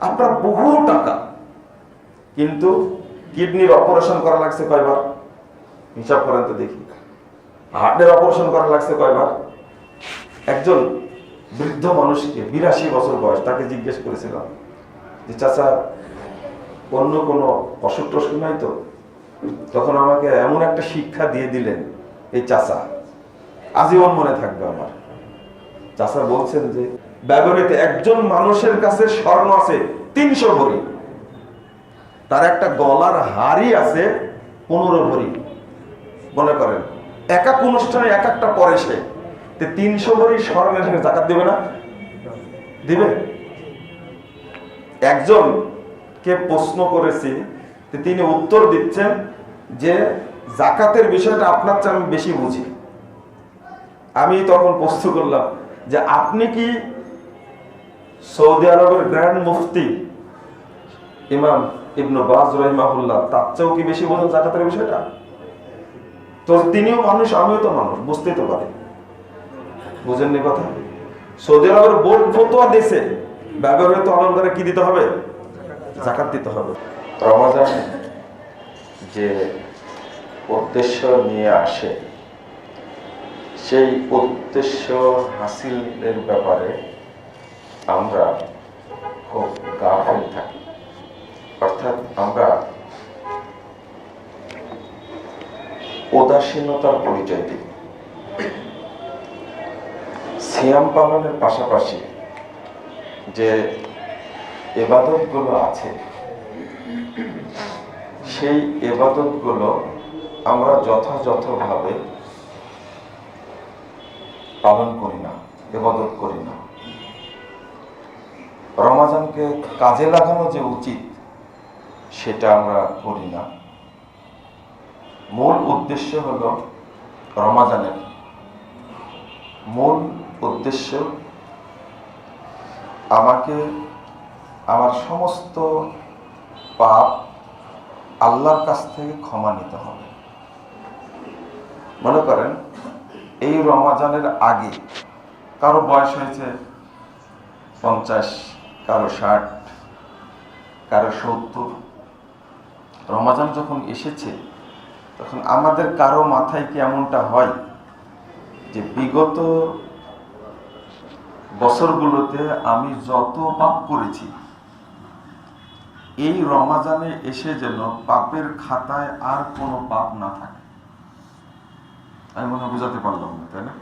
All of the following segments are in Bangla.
আপনার বহু টাকা। কিন্তু কিডনির অপারেশন করা লাগছে কয়বার? হিসাব করেন তো দেখি। হার্টের অপারেশন করা লাগছে কয়বার? একজন বৃদ্ধ মানুষকে বিরাশি বছর বয়স, তাকে জিজ্ঞেস করেছিলাম যে, চাচা, অন্য কোনো অসুখ টসুখ নাই তো? তখন আমাকে এমন একটা শিক্ষা দিয়ে দিলেন, এই চাচা, আজীবন মনে থাকবে আমার। চাচা বলছেন যে ব্যবহৃত একজন মানুষের কাছে স্বর্ণ আছে, তিনশো ভরি। তার একটা গলার হাড়ি আছে, পনেরো ভরি। মনে করেন, এক এক অনুষ্ঠানে এক একটা পরে সে। তিনশো ভরি স্বর্ণের সঙ্গে জাকাত দিবে না? দিবে? একজন কে প্রশ্ন করেছি তিনি উত্তর দিচ্ছেন যে জাকাতের বিষয়টা আপনার চেয়ে আমি বেশি বুঝি। আমি তখন প্রশ্ন করলাম যে আপনি কি সৌদি আরবের গ্র্যান্ড মুফতি ইমাম ইবনু বাজ রহিমাহুল্লাহ, তার চেয়েও কি বেশি বোঝেন জাকাতের বিষয়টা? তো তিনিও মানুষ, আমিও তো মানুষ, বুঝতেই তো পারি। বুঝেননি কথা? সৌদি আরবের বোর্ড ফতোয়া দিয়েছে ব্যবহৃত অলঙ্কারে কি দিতে হবে? জাকাত দিতে হবে। রমাজান যে উদ্দেশ্য নিয়ে আসে, সেই উদ্দেশ্য হাসিলের ব্যাপারে আমরা খুব গাফিল থাকি। অর্থাৎ আমরা উদাসীনতার পরিচয় দিই। সিয়াম পালনের পাশাপাশি যে এবাদতগুলো আছে, সেই এবাদতগুলো আমরা যথাযথভাবে পালন করি না, এবাদত করি না। রমাজানকে কাজে লাগানো যে উচিত, সেটা আমরা করি না। মূল উদ্দেশ্য হলো রমাজানের। মূল উদ্দেশ্য আমাকে, আমার সমস্ত পাপ আল্লাহর কাছ থেকে ক্ষমা নিতে হবে। মনে করেন, এই রমাজানের আগে কারও বয়স হয়েছে পঞ্চাশ কারও ষাট, কারও সত্তর। রমাজান যখন এসেছে, তখন আমাদের কারও মাথায় কি এমনটা হয় যে বিগত বছরগুলোতে আমি যত পাপ করেছি, এই রমাজানে এসে যেন পাপের খাতায় আর কোনো পাপ না থাকে? আমি মনে বুঝাতে পারলাম না, তাই না?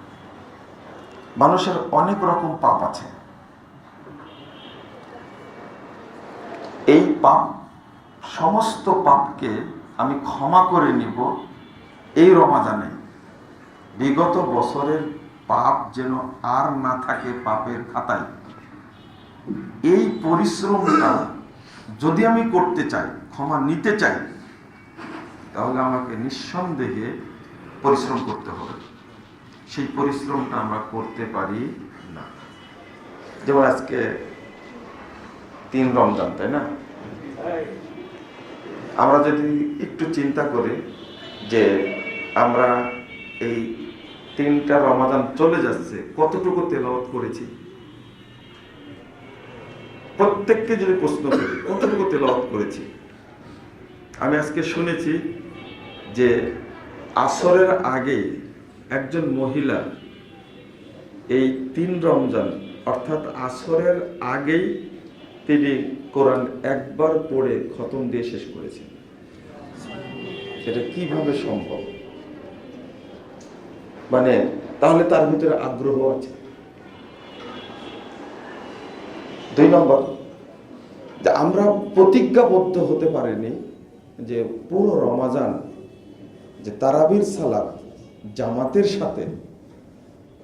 মানুষের অনেক রকম পাপ আছে। এই পাপ, সমস্ত পাপকে আমি ক্ষমা করে নিব এই রমাজানে। বিগত বছরের পাপ যেন আর না থাকে পাপের খাতায়। এই পরিশ্রমটা যদি আমি করতে চাই, ক্ষমা নিতে চাই, তাহলে আমাকে নিঃসন্দেহে পরিশ্রম করতে হবে। সেই পরিশ্রমটা আমরা করতে পারি না। যেমন আজকে তিন রমজান, তাই না? আমরা যদি একটু চিন্তা করি যে আমরা এই তিনটা রমাদান চলে যাচ্ছে, কতটুকু তেলাওয়াত করেছি? প্রত্যেককে যদি প্রশ্ন করি, কতটুকু তেলাওয়াত করেছি? আমি আজকে শুনেছি যে আসরের আগে একজন মহিলা এই তিন রমজান, অর্থাৎ আসরের আগেই তিনি কোরআন একবার পড়ে খতম দিয়ে শেষ করেছেন। এটা কীভাবে সম্ভব? মানে তাহলে তার ভিতরে আগ্রহ আছে। দুই নম্বর, যে আমরা প্রতিজ্ঞাবদ্ধ হতে পারিনি যে পুরো রমাজান যে তারাবির সালাদ জামাতের সাথে,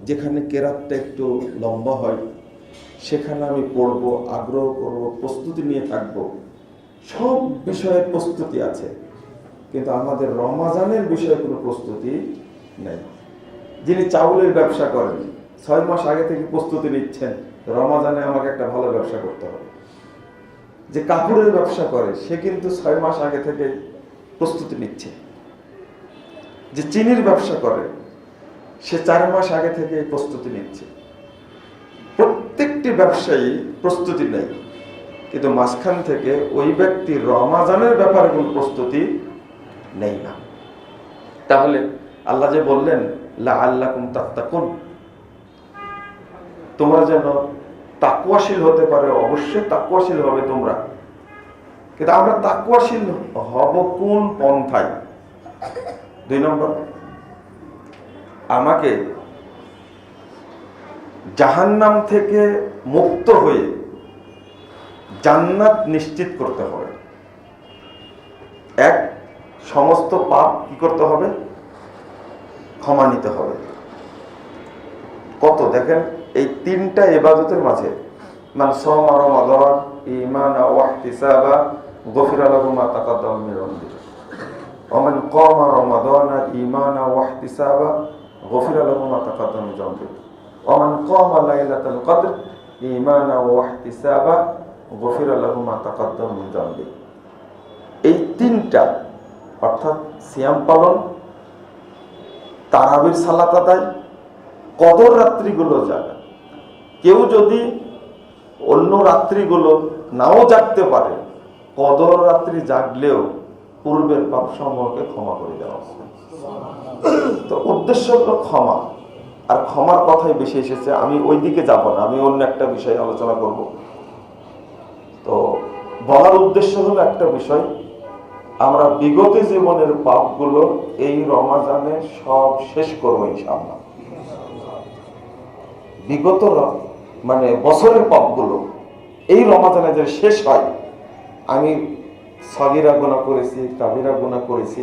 যেখানে কেরাতটা একটু লম্বা হয় সেখানে আমি পড়ব, আগ্রহ করব, প্রস্তুতি নিয়ে থাকব। সব বিষয়ে প্রস্তুতি আছে। কিন্তু আমাদের রমাজানের বিষয়ে কোনো প্রস্তুতি নেই। যিনি চাউলের ব্যবসা করেন, ছয় মাস আগে থেকে প্রস্তুতি নিচ্ছেন, রমাজানে আমাকে একটা ভালো ব্যবসা করতে হবে। যে কাপড়ের ব্যবসা করে, সে কিন্তু ছয় মাস আগে থেকে প্রস্তুতি নিচ্ছে। যে চিনির ব্যবসা করে, সে চার মাস আগে থেকে প্রস্তুতি নিচ্ছে। প্রত্যেকটি ব্যবসায়ী প্রস্তুতি নেয়। কিন্তু মাঝখান থেকে ওই ব্যক্তি রমাজানের ব্যাপারে কোনো প্রস্তুতি নেই না। তাহলে আল্লাহ যে বললেন লা আল্লাহ কুম তাত্তাকুন। তোমরা যেন তাকুয়াশীল হতে পারে, অবশ্যই তাকুয়াশীল হবে তোমরা। কিন্তু আমরা তাকুয়াশীল হব কোন পন্থায়? দুই নম্বর, আমাকে জাহান্নাম থেকে মুক্ত হয়ে জান্নাত নিশ্চিত করতে হবে। এক, সমস্ত পাপ কি করতে হবে? ক্ষমা নিতে হবে। কত? দেখেন, এই তিনটা এবাদতের মাঝে, মান সামা রমাদান, ঈমানা ওয়া ইহতিসাবা, গফিরা লাহু মা তাকাদ্দামা মিন যামবিহি ওয়া মান ক্বামা রমাদানা, ঈমানা ওয়া ইহতিসাবা, গফিরা লাহু মা মান ক্বামা লাইলাতাল কদর ঈমানা ওয়া ইহতিসাবা গফিরা লাহু মা তাকাদ্দামা মিন এই তিনটা, অর্থাৎ সিয়াম পালন, তারাবির সালাত আদায়, কদর রাত্রিগুলো জাগা। কেউ যদি অন্য রাত্রিগুলো নাও জাগতে পারে, কদর রাত্রি জাগলেও পূর্বের পাপ সমূহকে ক্ষমা করে দেওয়া তো উদ্দেশ্য হলো ক্ষমা। আর ক্ষমার কথাই বেশি এসেছে, আমি ওই দিকে যাব না, আমি অন্য একটা বিষয়ে আলোচনা করব। তো বলার উদ্দেশ্য হলো একটা বিষয়, আমরা বিগত জীবনের পাপগুলো এই রমাজানে সব শেষ করব ইনশাআল্লাহ। বিগত মানে বছরের পাপগুলো এই রমাজানে যে শেষ হয়, আমি সগিরা গুণা করেছি কাবিরা গুণা করেছি,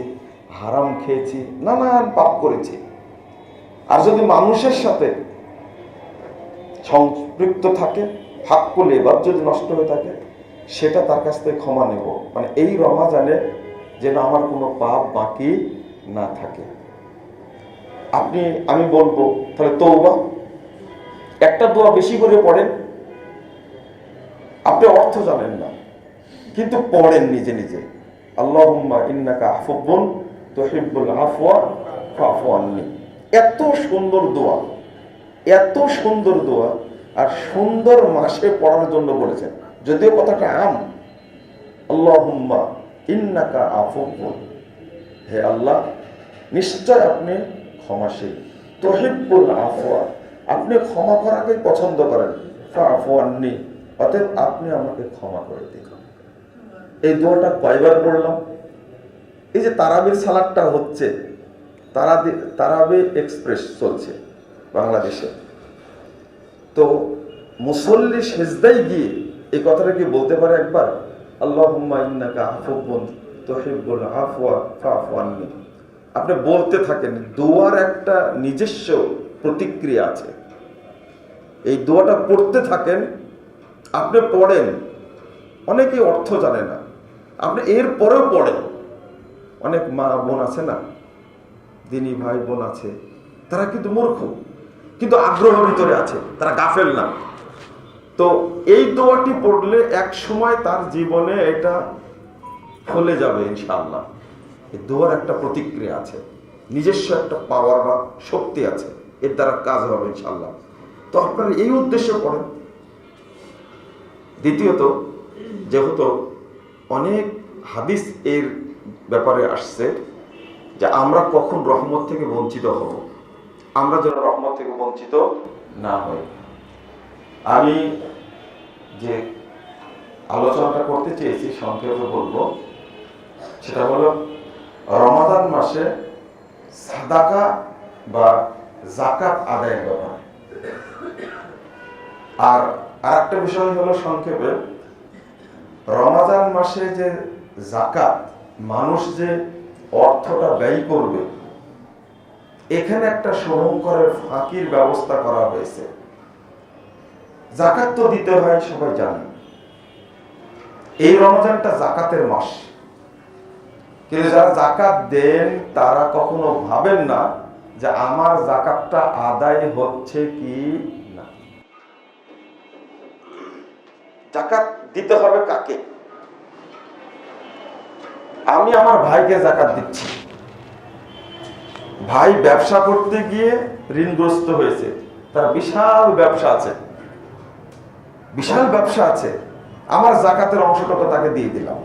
হারাম খেয়েছি, নানান পাপ করেছি। আর যদি মানুষের সাথে সম্পৃক্ত থাকে হাক্কুল এবার যদি নষ্ট হয়ে থাকে, সেটা তার কাছ থেকে ক্ষমা নেব। মানে এই রমাজানে যেন আমার কোনো পাপ বাকি না থাকে। আপনি, আমি বলব, তাহলে তৌবা একটা দোয়া বেশি করে পড়েন। আপনি অর্থ জানেন না, কিন্তু পড়েন নিজে নিজে। আল্লাহুম্মা ইন্নাকা আফুবুন তুহিব্বুল আফওয়া আননি। এত সুন্দর দোয়া, এত সুন্দর দোয়া আর সুন্দর মাসে পড়ার জন্য বলেছেন। যদিও কথাটা আম। আল্লাহুম্মা ইন্নাকা আফুবুন হে আল্লাহ, নিশ্চয় আপনি ক্ষমাশীল। তহিব্বুল আফওয়া, আপনি ক্ষমা করাকেই পছন্দ করেন। ফাফু আননি, অতএব আপনি আমাকে ক্ষমা করে দিন। এই দোয়াটা কয়বার পড়লাম? এই যে তারাবির সালাদটা হচ্ছে তারাবি তারাবি এক্সপ্রেস চলছে বাংলাদেশে। তো মুসল্লি সেজদাই গিয়ে এই কথাটা কি বলতে পারে একবার? আল্লাহুম্মা ইন্নাকা আফুবুন তুহিব্বুল আফওয়া ফাফু আননি। আপনি বলতে থাকেন, দোয়ার একটা নিজস্ব প্রতিক্রিয়া আছে। এই দোয়াটা পড়তে থাকেন, আপনি পড়েন, অনেকেই অর্থ জানে না। আপনি এর পরেও পড়েন, অনেক মা বোন আছে না? দিনী ভাই বোন আছে, তারা কিন্তু মূর্খ, কিন্তু আগ্রহ ভিতরে আছে, তারা গাফেল না। তো এই দোয়াটি পড়লে এক সময় তার জীবনে এটা ফলে যাবে ইনশাআল্লাহ। এই দোয়ার একটা প্রতিক্রিয়া আছে, নিজস্ব একটা পাওয়ার বা শক্তি আছে, এর দ্বারা কাজ হবে ইনশাআল্লাহ। তো আপনারা এই উদ্দেশ্য করেন দ্বিতীয়ত, যেহেতু অনেক হাদিস এর ব্যাপারে আসছে যে আমরা কখন রহমত থেকে বঞ্চিত হব? আমরা যেন রহমত থেকে বঞ্চিত না হই। আমি যে আলোচনাটা করতে চেয়েছি, সংক্ষেপে বলব, সেটা হলো রমাদান মাসে সাদাকা বা জাকাত আদায়ের ব্যাপার। আর আরেকটা বিষয় হলো সংক্ষেপে রমাজান মাসে যে জাকাত মানুষ যে অর্থটা ব্যয় করবে। এখানে একটা শুভঙ্করের ফাঁকির ব্যবস্থা করা হয়েছে। জাকাত তো দিতে হয়, সবাই জানে। এই রমজানটা জাকাতের মাস। কিন্তু যারা জাকাত দেন, তারা কখনো ভাবেন না যে আমার জাকাতটা আদায় হচ্ছে কি না। জাকাত দিতে হবে কাকে? আমি আমার ভাইকে জাকাত দিচ্ছি। ভাই ব্যবসা করতে গিয়ে ঋণগ্রস্ত হয়েছে। তার বিশাল ব্যবসা আছে। বিশাল ব্যবসা আছে। আমার জাকাতের অংশটুকু তাকে দিয়ে দিলাম।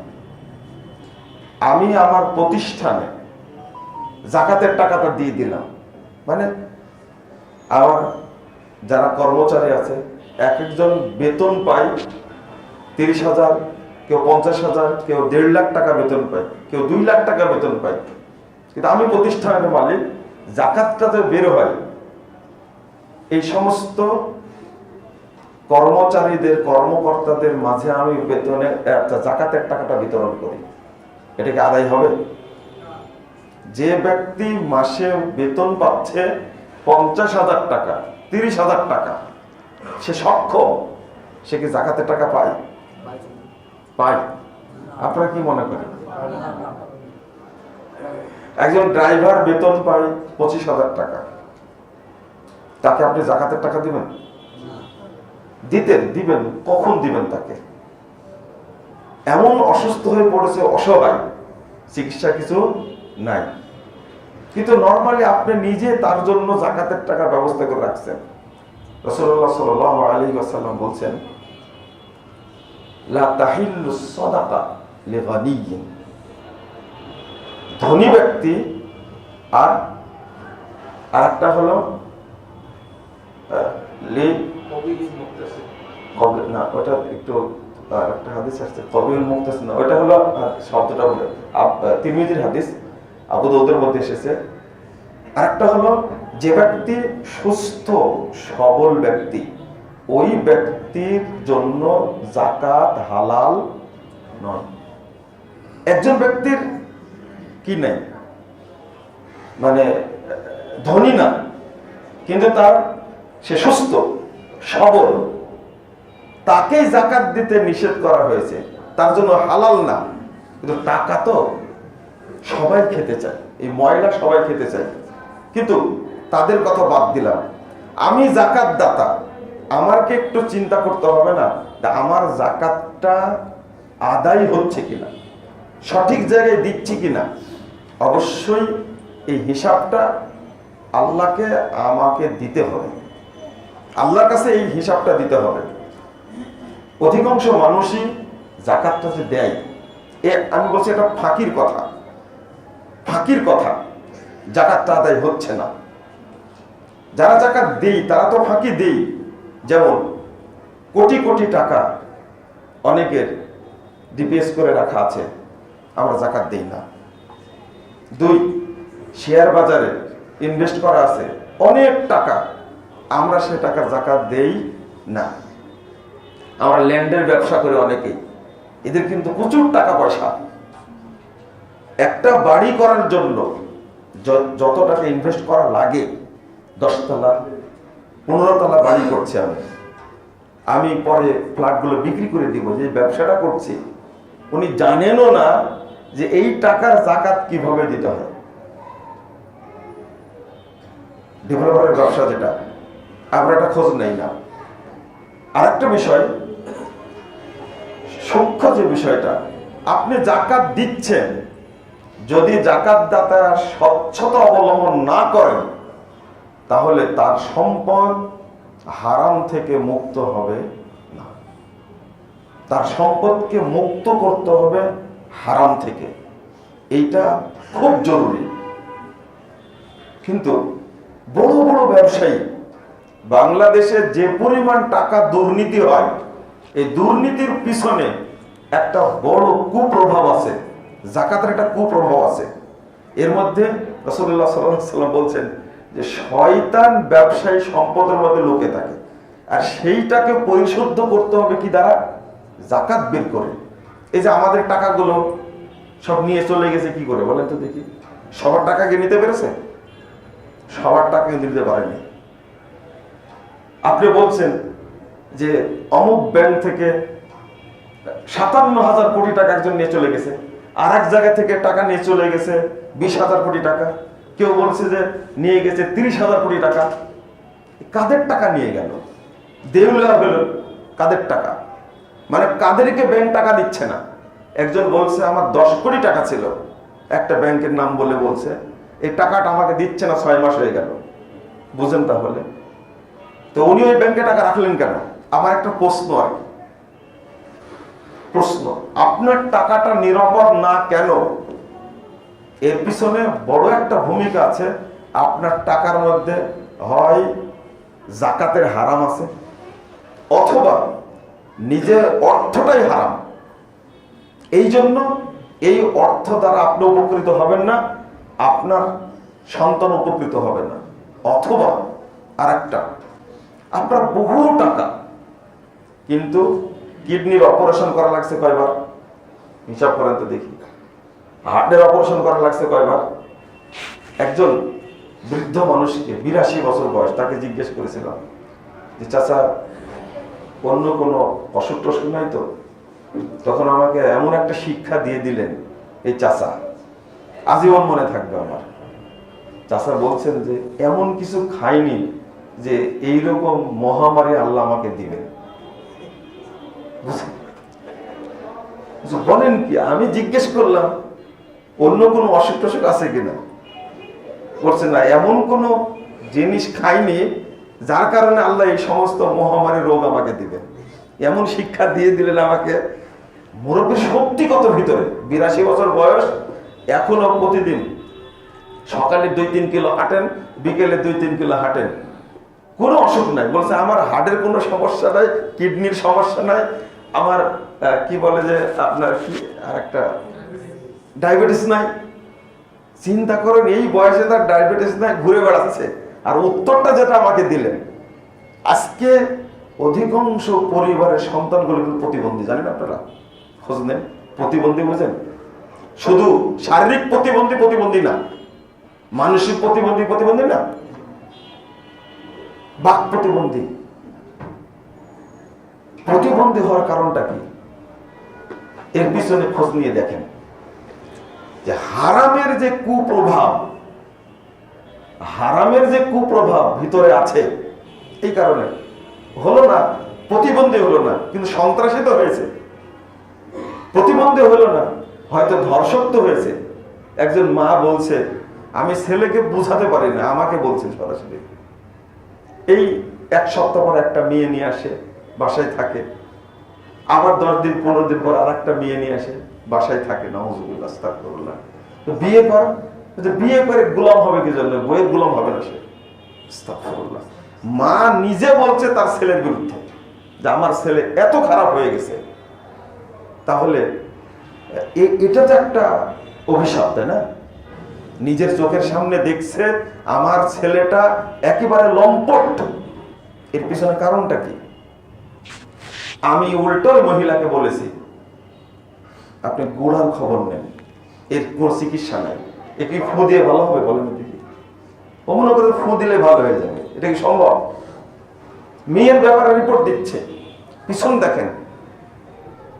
আমি আমার প্রতিষ্ঠানে জাকাতের টাকাটা দিয়ে দিলাম। মানে আমার যারা কর্মচারী আছে, এক একজন বেতন পাই তিরিশ হাজার কেউ পঞ্চাশ হাজার, কেউ দেড় লাখ টাকা বেতন পায়, কেউ দুই লাখ টাকা বেতন পায়। কিন্তু আমি প্রতিষ্ঠানের মালিক, জাকাতটা যে বের হয়, এই সমস্ত কর্মচারীদের, কর্মকর্তাদের মাঝে আমি বেতনে জাকাতের টাকাটা বিতরণ করি। এটাকে আদায় হবে? যে ব্যক্তি মাসে বেতন পাচ্ছে পঞ্চাশ হাজার টাকা, তিরিশ হাজার টাকা, সে সক্ষম, সে কি জাকাতের টাকা পায়? পায় আপনারা কি মনে করেন? একজন ড্রাইভার বেতন পায় পঁচিশ হাজার টাকা। তাকে আপনি জাকাতের টাকা দিবেন? দিতেন, দিবেন, কখন দিবেন তাকে? এমন অসুস্থ হয়ে পড়েছে অসহায়, চিকিৎসা কিছু নাই। কিন্তু নর্মালি আপনি নিজে তার জন্য জাকাতের টাকা ব্যবস্থা করে রাখছেন। রসুল্লাহ সাল আলী আসাল্লাম বলছেন লা তাহিল্লু সদাকা লিগানিয়িন ধনী ব্যক্তি আর আরেকটা হলো না ওটা একটু একটা হাদিস আসছে কবিল মুক্তাস না ওটা হলো শব্দটা আহ, তিরমিজির হাদিস আবু দৌদের মধ্যে এসেছে। আরেকটা হলো যে ব্যক্তি সুস্থ সবল ব্যক্তি ওই ব্যক্তির জন্য জাকাত হালাল নয়। একজন ব্যক্তির কি নেই? মানে ধনী না, কিন্তু তার সে সুস্থ, সবল, তাকেই জাকাত দিতে নিষেধ করা হয়েছে। তার জন্য হালাল না, কিন্তু টাকা তো সবাই খেতে চায়, এই ময়লা সবাই খেতে চায়। কিন্তু তাদের কথা বাদ দিলাম। আমি জাকাত দাতা আমাকে একটু চিন্তা করতে হবে না আমার জাকাতটা আদায় হচ্ছে কিনা, সঠিক জায়গায় দিচ্ছি কিনা। অবশ্যই এই হিসাবটা আল্লাহকে আমাকে দিতে হবে। আল্লাহর কাছে এই হিসাবটা দিতে হবে। অধিকাংশ মানুষই জাকাতটা যে দেয়, এ আমি বলছি এটা ফাঁকির কথা। ফাঁকির কথা, জাকাতটা আদায় হচ্ছে না। যারা জাকাত দেই, তারা তো ফাঁকি দেই। যেমন কোটি কোটি টাকা অনেকের ডিপিএস করে রাখা আছে, আমরা জাকাত দেই না। দুই, শেয়ার বাজারে ইনভেস্ট করা আছে, অনেক টাকা, আমরা সে টাকার জাকাত দেই না। আমরা ল্যান্ডের ব্যবসা করে অনেকেই, এদের কিন্তু প্রচুর টাকা পয়সা। একটা বাড়ি করার জন্য যত টাকা ইনভেস্ট করা লাগে দশতলা পনেরো তলা বাড়ি করছি আমি। আমি পরে ফ্ল্যাটগুলো বিক্রি করে দিব, যে ব্যবসাটা করছি। উনি জানেনও না যে এই টাকার জাকাত কীভাবে দিতে হয়। ডেভেলপারের ব্যবসা যেটা, আমরা একটা খোঁজ নেই না। আরেকটা বিষয়, সূক্ষ্ম যে বিষয়টা, আপনি জাকাত দিচ্ছেন, যদি জাকাত দাতা স্বচ্ছতা অবলম্বন না করেন তাহলে তার সম্পদ হারাম থেকে মুক্ত হবে না। তার সম্পদকে মুক্ত করতে হবে হারাম থেকে। এইটা খুব জরুরি। কিন্তু বড় বড় ব্যবসায়ী বাংলাদেশে যে পরিমাণ টাকা দুর্নীতি হয়, এই দুর্নীতির পিছনে একটা বড় কুপ্রভাব আছে, জাকাতের একটা কুপ্রভাব আছে। এর মধ্যে রসুল্লাহ সাল্লাম বলছেন যে শয়তান ব্যবসায়ী সম্পদের মধ্যে লোকে থাকে। আর সেইটাকে পরিশুদ্ধ করতে হবে কি দ্বারা? জাকাত বের করে। এই যে আমাদের টাকাগুলো সব নিয়ে চলে গেছে কি করে? বলেন তো দেখি। সবার টাকা কে নিতে পেরেছে? সবার টাকা কিন্তু নিতে পারেনি। আপনি বলছেন যে অমুক ব্যাংক থেকে সাতান্ন হাজার কোটি টাকা একজন নিয়ে চলে গেছে। আর এক জায়গা থেকে টাকা নিয়ে চলে গেছে বিশ হাজার কোটি টাকা। কেউ বলছে যে নিয়ে গেছে তিরিশ হাজার কোটি টাকা। কাদের টাকা নিয়ে গেল? দেউলিয়া হলো কাদের টাকা? মানে কাদেরকে ব্যাংক টাকা দিচ্ছে না। একজন বলছে, আমার দশ কোটি টাকা ছিল। একটা ব্যাংকের নাম বলে বলছে, এই টাকাটা আমাকে দিচ্ছে না, ছয় মাস হয়ে গেল। বুঝেন তাহলে? তো উনি ওই ব্যাংকে টাকা রাখলেন কেন? আমার একটা প্রশ্ন আর প্রশ্ন, আপনার টাকাটা নিরাপদ না কেন? এর পিছনে বড় একটা ভূমিকা আছে। আপনার টাকার মধ্যে হয় জাকাতের হারাম আছে, অথবা নিজের অর্থটাই হারাম। এই জন্য এই অর্থ দ্বারা আপনি উপকৃত হবেন না, আপনার সন্তান উপকৃত হবে না। অথবা আরেকটা, আপনার বহু টাকা, কিন্তু কিডনির অপারেশন করা লাগছে কয়বার? হিসাব করেন তো দেখি। হার্টের অপারেশন করা লাগছে কয়বার? একজন বৃদ্ধ মানুষকে বিরাশি বছর বয়স তাকে জিজ্ঞেস করেছিলাম যে, চাচা, অন্য কোনো অসুখ টসুখ নাই তো? তখন আমাকে এমন একটা শিক্ষা দিয়ে দিলেন, এই চাচা, আজীবন মনে থাকবে আমার। চাচা বলছেন যে, এমন কিছু খাইনি যে এইরকম মহামারী আল্লাহ আমাকে দিবেন। বলেন কি, আমি জিজ্ঞেস করলাম অন্য কোনো অসুখ টসুখ আছে কিনা? করছে না, এমন কোন জিনিস খাইনি যার কারণে আল্লাহ এই সমস্ত মহামারী রোগ আমাকে দিবেন এমন শিক্ষা দিয়ে দিলেন আমাকে। মুরব্বীর শক্তি কত ভিতরে? বিরাশি বছর বয়স, এখনও প্রতিদিন সকালে দুই তিন কিলো হাঁটেন, বিকেলে দুই তিন কিলো হাঁটেন। কোনো অসুখ নাই। বলছে, আমার হার্টের কোনো সমস্যা নাই, কিডনির সমস্যা নাই, আমার কি বলে যে আপনার কি আর একটা ডায়াবেটিস নাই। চিন্তা করেন, এই বয়সে তার ডায়াবেটিস নাই, ঘুরে বেড়াচ্ছে। আর উত্তরটা যেটা আমাকে দিলেন, আজকে অধিকাংশ পরিবারের সন্তানগুলো কিন্তু প্রতিবন্ধী, জানেন আপনারা? খোঁজ নেন, প্রতিবন্ধী বুঝেন? শুধু শারীরিক প্রতিবন্ধী প্রতিবন্ধী না, মানসিক প্রতিবন্ধী প্রতিবন্ধী না, বাক প্রতিবন্ধী। প্রতিবন্ধী হওয়ার কারণটা কি? এর পিছনে খোঁজ নিয়ে দেখেন। যে হারামের যে কুপ্রভাব, হারামের যে কুপ্রভাব ভিতরে আছে, এই কারণে হলো না, প্রতিবন্ধী হলো না, কিন্তু সন্ত্রাসী তো হয়েছে। প্রতিবন্ধী হলো না, হয়তো ধর্ষক তো হয়েছে। একজন মা বলছে, আমি ছেলেকে বুঝাতে পারি না, আমাকে বলছেন সরাসরি। এই এক সপ্তাহ পর একটা মেয়ে নিয়ে আসে, বাসায় থাকে। আবার দশ দিন, পনেরো দিন পর আর একটা মেয়ে নিয়ে আসে। বাসায় থাকে আস্তাগফিরুল্লাহ। তো বিয়ে কর বিয়ে করে গোলাম হবে কি জন্য? বইয়ের গোলাম হবে না সে। মা নিজে বলছে তার ছেলের বিরুদ্ধে যে আমার ছেলে এত খারাপ হয়ে গেছে। তাহলে এটা তো একটা অভিশাপ, তাই না? নিজের চোখের সামনে দেখছে আমার ছেলেটা একেবারে লম্পট। এর পিছনে কারণটা কি? আমি উল্টো মহিলাকে বলেছি আপনি গোড়ার খবর নেন। এর কোনো চিকিৎসা নাই। এ কি ফু দিয়ে ভালো হবে বলেন দেখি ও মনে করে ফু দিলে ভালো হয়ে যাবে। এটা কি সম্ভব? মেয়ের ব্যাপারে রিপোর্ট দিচ্ছে। পিছন দেখেন।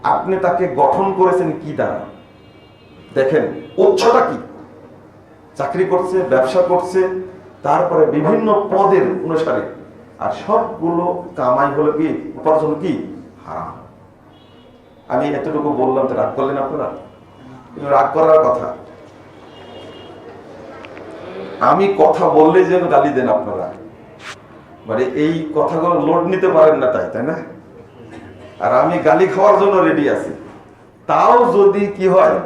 আপনি তাকে গঠন করেছেন কি দ্বারা? দেখেন উৎসটা কি? চাকরি করছে, ব্যবসা করছে, তারপরে বিভিন্ন পদের অনুসারে। আর সবগুলো কামাই হলো কি? উপার্জন কি? হারাম। আমি এতটুকু বললাম, তো রাগ করলেন আপনারা? রাগ করার কথা। আমি কথা বললে যেন গালি দেন আপনারা। মানে এই কথাগুলো লোড নিতে পারেন না তাই তাই না? আর আমি গালি খাওয়ার জন্য রেডি আছি। তাও যদি কি হয়,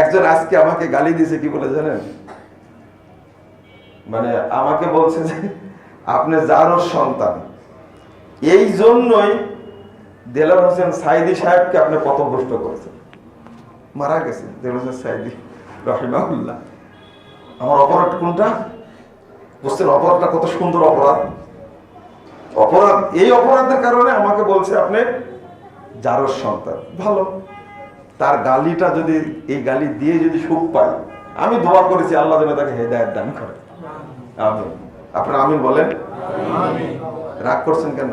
একজন আজকে আমাকে গালি দিয়েছে, কি বলে জানেন? মানে আমাকে বলছে যে, আপনি যারও সন্তান, এই জন্যই দেলার হোসেন সাইদি সাহেবকে আপনি পথভ্রষ্ট করেছেন। মারা গেছে দেলার হোসেন সাইদি রহিমাউল্লাহ আমার অপরাধ কোনটা? বুঝছেন অপরাধটা কত সুন্দর অপরাধ। অপরাধ এই অপরাধের কারণে আমাকে বলছে আপনি যারোর সন্তান। ভালো। তার গালিটা যদি এই গালি দিয়ে যদি সুখ পাই আমি দোয়া করেছি আল্লাহ যেন তাকে হেদায়ত দান করে। আমি আপনার আমিন বলেন? রাগ করছেন কেন?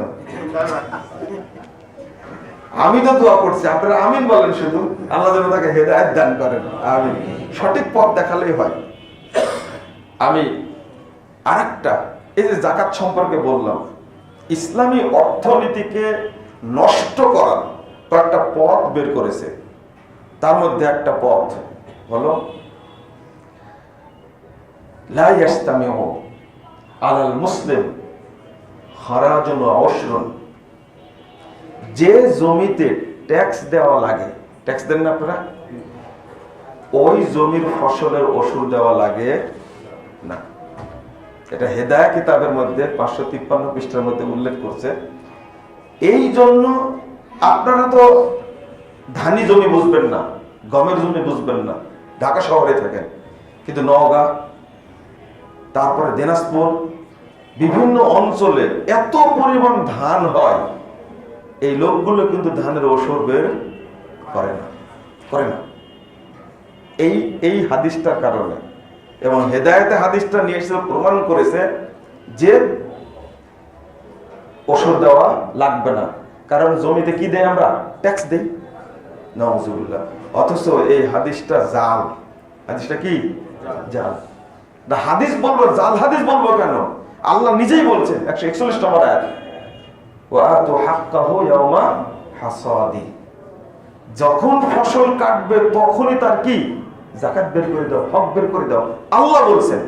আমি তো দোয়া করছি, আপনারা আমিন বলেন শুধু। আল্লাহ যেন তাকে হেদায়ত দান করেন। আমি সঠিক পথ দেখালেই হয়। আমি আরেকটা, এই যে জাকাত সম্পর্কে বললাম, ইসলামী অর্থনীতিকে নষ্ট করার কয়েকটা পথ বের করেছে। তার মধ্যে একটা পথ হলো, লা ইয়াস্তামিউ আলাল মুসলিম হারাজুন উশরুন। যে জমিতে ট্যাক্স দেওয়া লাগে ট্যাক্স দেন না আপনারা? ওই জমির ফসলের ওষুধ দেওয়া লাগে না। এটা হেদায়া কিতাবের মধ্যে পাঁচশো তিপ্পান্ন পৃষ্ঠার মধ্যে উল্লেখ করছে। এই জন্য আপনারা তো ধানি জমি বুঝবেন না, গমের জমি বুঝবেন না, ঢাকা শহরে থাকেন। কিন্তু নওগাঁ, তারপরে দিনাজপুর, বিভিন্ন অঞ্চলে এত পরিমাণ ধান হয় এই লোকগুলো কিন্তু ধানের ওষুধ বের করে না করে না। এই এই হাদিসটার কারণে এবং হেদায়তে হাদিসটা নিয়ে এসে প্রমাণ করেছে যে ওষুধ দেওয়া লাগবে না। কারণ জমিতে কি দেয় আমরা? ট্যাক্স দেই। নজুবুল্লাহ অথচ এই হাদিসটা জাল। হাদিসটা কি? জাল। হাদিস বলব, জাল হাদিস বলব কেন? আল্লাহ নিজেই বলছেন, একশো একচল্লিশ আয়াত। যখন ফসল কাটবে, তখনই তার কি? জাকাত বের করে দাও, হক বের করে দাও। আল্লাহ বলছেন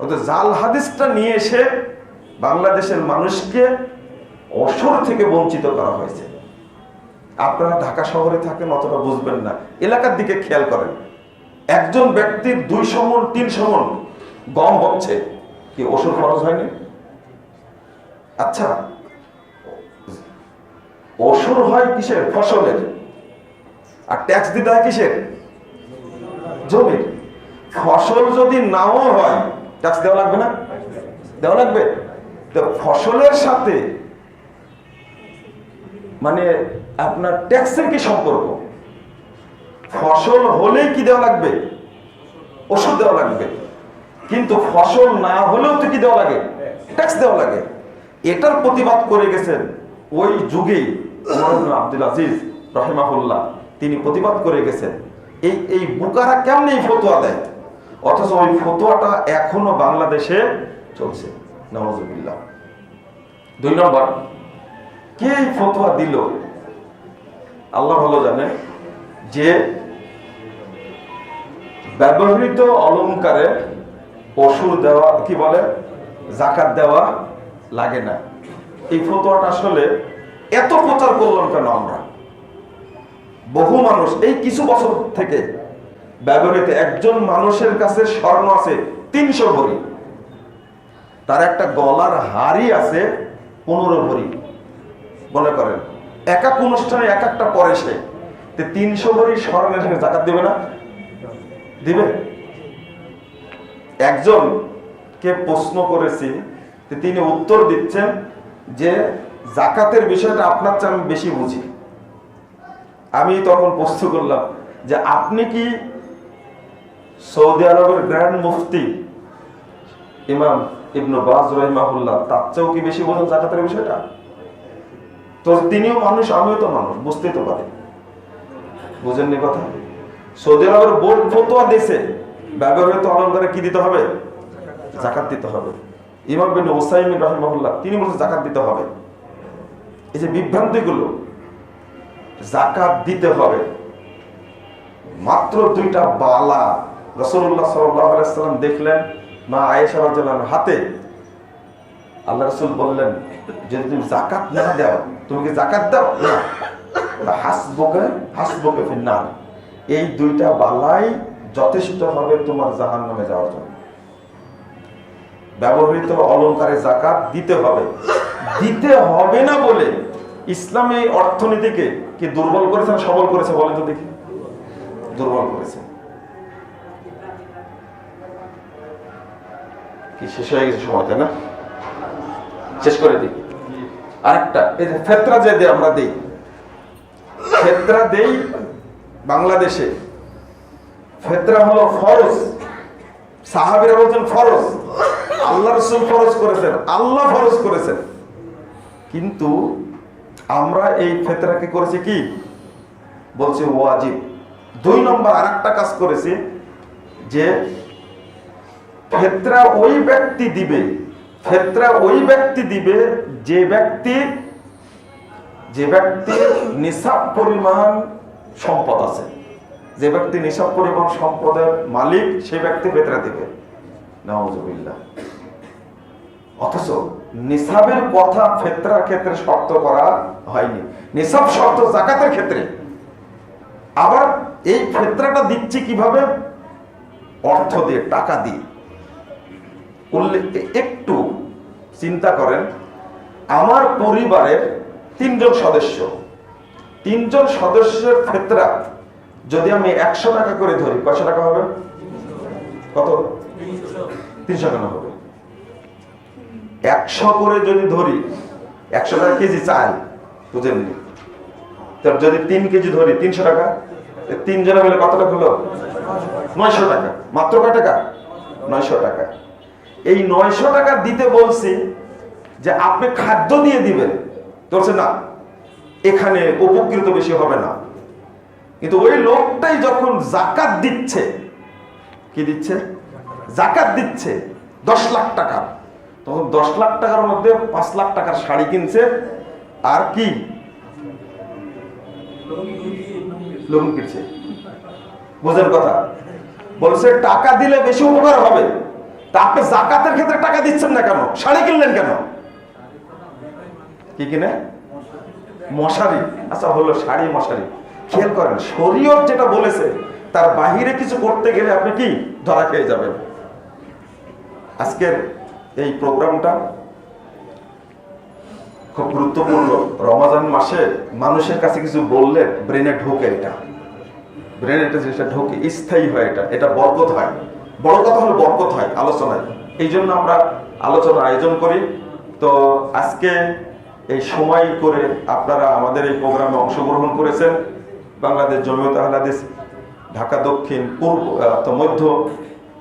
অর্থাৎ জাল হাদিসটা নিয়ে এসে বাংলাদেশের মানুষকে অসর থেকে বঞ্চিত করা হয়েছে। আপনারা ঢাকা শহরে থাকেন, অতটা বুঝবেন না। এলাকার দিকে খেয়াল করেন, একজন ব্যক্তির দুই সমন তিন সমন গম হচ্ছে। কি ওষুধ খরচ হয়নি? আচ্ছা ওষুধ হয় কিসের? ফসলের। আর ট্যাক্স দিতে হয় কিসের? জমির। ফসল যদি নাও হয় ট্যাক্স দেওয়া লাগবে না? দেওয়া লাগবে? তো ফসলের সাথে মানে আপনার ট্যাক্সের কি সম্পর্ক? ফসল হলেই কি দেওয়া লাগবে? ওষুধ দেওয়া লাগবে। কিন্তু ফসল না হলেও তো কি দেওয়া লাগে? ট্যাক্স দেওয়া লাগে। এটার প্রতিবাদ করে গেছেন ওই যুগেই আব্দুল আজিজ রহিমাহুল্লাহ তিনি প্রতিবাদ করে গেছেন এই এই বুকারা কেমন এই ফতোয়া দেয়? অথচ ওই ফতোয়াটা এখনও বাংলাদেশে চলছে। নওয়াজুবিল্লাহ দুই নম্বর। কে এই ফতোয়া দিল? আল্লাহ ভালো জানে যে ব্যবহৃত অলংকারে অসুর দেওয়া কি বলে? জাকাত দেওয়া লাগে না। এই ফতোয়াটা আসলে এত প্রচার করলাম কেন আমরা? বহু মানুষ, এই কিছু বছর থেকে ব্যবহৃত একজন মানুষের কাছে স্বর্ণ আছে, তিনশো ভরি। তার একটা গলার হাড়ি আছে, পনেরো ভরি। মনে করেন, এক এক অনুষ্ঠানে এক একটা পরে সে। তিনশো ভরি স্বর্ণের সঙ্গে জাকাত দেবে না? দিবে? একজন কে প্রশ্ন করেছি তিনি উত্তর দিচ্ছেন যে জাকাতের বিষয়টা আপনার চেয়ে আমি বেশি বুঝি। আমি তখন প্রশ্ন করলাম যে আপনি কি সৌদি আরবের গ্র্যান্ড মুফতি ইমাম ইবনু বাজ রহিমাহুল্লাহ? তার চেয়েও কি বেশি বোঝেন জাকাতের বিষয়টা? তো তিনিও মানুষ, আমিও তো মানুষ, বুঝতেই তো পারি। বুঝেননি কথা? সৌদি আরবের বোর্ড ফতোয়া দিয়েছে। ব্যবহৃত অলঙ্কারে কি দিতে হবে? জাকাত দিতে হবে। ইমাম বিন ওসাইম রহিমাহুল্লাহ, তিনি বলছেন জাকাত দিতে হবে। এই যে বিভ্রান্তিগুলো, জাকাত দিতে হবে। মাত্র দুইটা বালা রসুল্লাহ সাল্লাম দেখলেন, মা আয়েশা হাতে। আল্লাহ রসুল বললেন, যদি তুমি জাকাত না দাও, তুমি কি জাকাত দাও? না। হাসবকে হাসবকে ফিন্নার। এই দুইটা বালাই যথেষ্ট হবে তোমার জাহান নামে যাওয়ার জন্য। ব্যবহৃত অলংকারে জাকাত দিতে হবে। দিতে হবে না বলে ইসলাম এই অর্থনীতিকে কি দুর্বল করেছে না সবল করেছে বলেন তো দেখি। দুর্বল করেছে। কি শেষ হয়ে গেছে সময় না? শেষ করে দিই। আরেকটা, এই যে ফেতরা যে আমরা দিই, ফেতরা দেই বাংলাদেশে। ফেতরা হলো ফরজ। সাহাবিরা বলছেন ফরজ। আল্লাহ রসুল ফরজ করেছেন। আল্লাহ ফরজ করেছেন। কিন্তু আমরা এই ফেতরাকে করেছি কি? বলছে ওয়াজিব। দুই নম্বর আর একটা কাজ করেছি যে ফেতরা ওই ব্যক্তি দিবে, ফেতরা ওই ব্যক্তি দিবে যে ব্যক্তি যে ব্যক্তি নিসাব পরিমাণ সম্পদ আছে। যে ব্যক্তি নিসাব পরিমাণ সম্পদের মালিক সেই ব্যক্তি ফেতরা দিবে। নাউজুবিল্লাহ। অথচ নিসাবের কথা ফেতরার ক্ষেত্রে শর্ত করা হয়নি। নিসাব শর্ত জাকাতের ক্ষেত্রে। আবার এই ফেতরাটা দিচ্ছি কীভাবে? অর্থ দিয়ে, টাকা দিয়ে। উল্লেখ একটু চিন্তা করেন, আমার পরিবারের তিনজন সদস্য। তিনজন সদস্যের ফেতরা যদি আমি একশো টাকা করে ধরি, কয়শো টাকা হবে? কত? তিনশো টাকা। হবে একশো করে যদি ধরি, একশো টাকা কেজি চাল বুঝেন যদি তিন কেজি ধরি, তিনশো টাকা? তিনজনে মিলে কত টাকা হলো? নয়শো টাকা। মাত্র কয় টাকা? নয়শো টাকা। এই নয়শো টাকা দিতে বলছি যে আপনি খাদ্য দিয়ে দিবেন। বলছে না, এখানে উপকৃত বেশি হবে না। কিন্তু ওই লোকটাই যখন জাকাত দিচ্ছে, কি দিচ্ছে? জাকাত দিচ্ছে, দশ লাখ টাকা। তখন দশ লাখ টাকার মধ্যে পাঁচ লাখ টাকার শাড়ি কিনছে। আর কি? লুঙ্গি কিনছে। বোঝেন কথা। বলছে, টাকা দিলে বেশি উপকার হবে। তা আপনি জাকাতের ক্ষেত্রে টাকা দিচ্ছেন না কেন? শাড়ি কিনলেন কেন? কি কিনে? মশারি। আচ্ছা হলো শাড়ি, মশারি। খেয়াল করেন, শরীয়ত যেটা বলেছে, তার বাহিরে কিছু করতে গেলে আপনি কি? ধরা খেয়ে যাবেন। আজকের এই প্রোগ্রামটা খুব গুরুত্বপূর্ণ। রমাজান মাসে মানুষের কাছে কিছু বললে ব্রেনে ঢোকে এটা। ব্রেনে এটা জিনিসটা ঢোকে, স্থায়ী হয় এটা। এটা বরকত হয়। বড় কথা হলো বরকত হয় আলোচনায়। এই জন্য আমরা আলোচনা আয়োজন করি। তো আজকে এই সময় করে আপনারা আমাদের এই প্রোগ্রামে অংশগ্রহণ করেছেন। বাংলাদেশ জমিয়ত আহলাদিস ঢাকা দক্ষিণ, পূর্ব মধ্য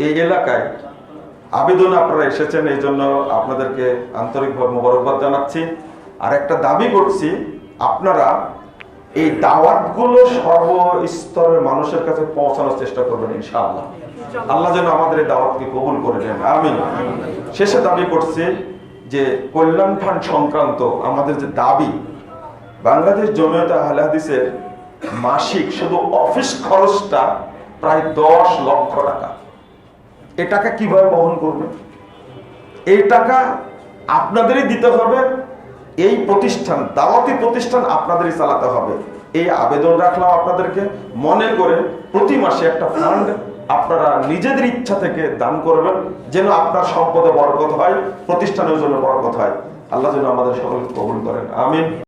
এই এলাকায় আবেদন আপনারা এসেছেন, এই জন্য আপনাদেরকে আন্তরিকভাবে মোবারকবাদ জানাচ্ছি। আর একটা দাবি করছি, আপনারা এই দাওয়াতগুলো সর্বস্তরের মানুষের কাছে পৌঁছানোর চেষ্টা করবেন, ইনশাআল্লাহ। আল্লাহ যেন আমাদের এই দাওয়াতকে কবুল করে নেন, আমিন। শেষে দাবি করছি যে কল্যাণ ফান্ড সংক্রান্ত আমাদের যে দাবি, বাংলাদেশ জমিয়ত আহলে হাদিসের মাসিক শুধু অফিস খরচটা প্রায় দশ লক্ষ টাকা। এ টাকা কীভাবে বহন করবে? এই টাকা আপনাদেরই দিতে হবে, এই প্রতিষ্ঠান, দাওয়াতি প্রতিষ্ঠান আপনাদেরই চালাতে হবে। এই আবেদন রাখলাম আপনাদেরকে, মনে করে প্রতি মাসে একটা ফান্ড আপনারা নিজেদের ইচ্ছা থেকে দান করবেন, যেন আপনার সম্পদে বরকত হয়, প্রতিষ্ঠানের জন্য বরকত হয়। আল্লাহ যেন আমাদের সকলকে কবুল করেন, আমিন।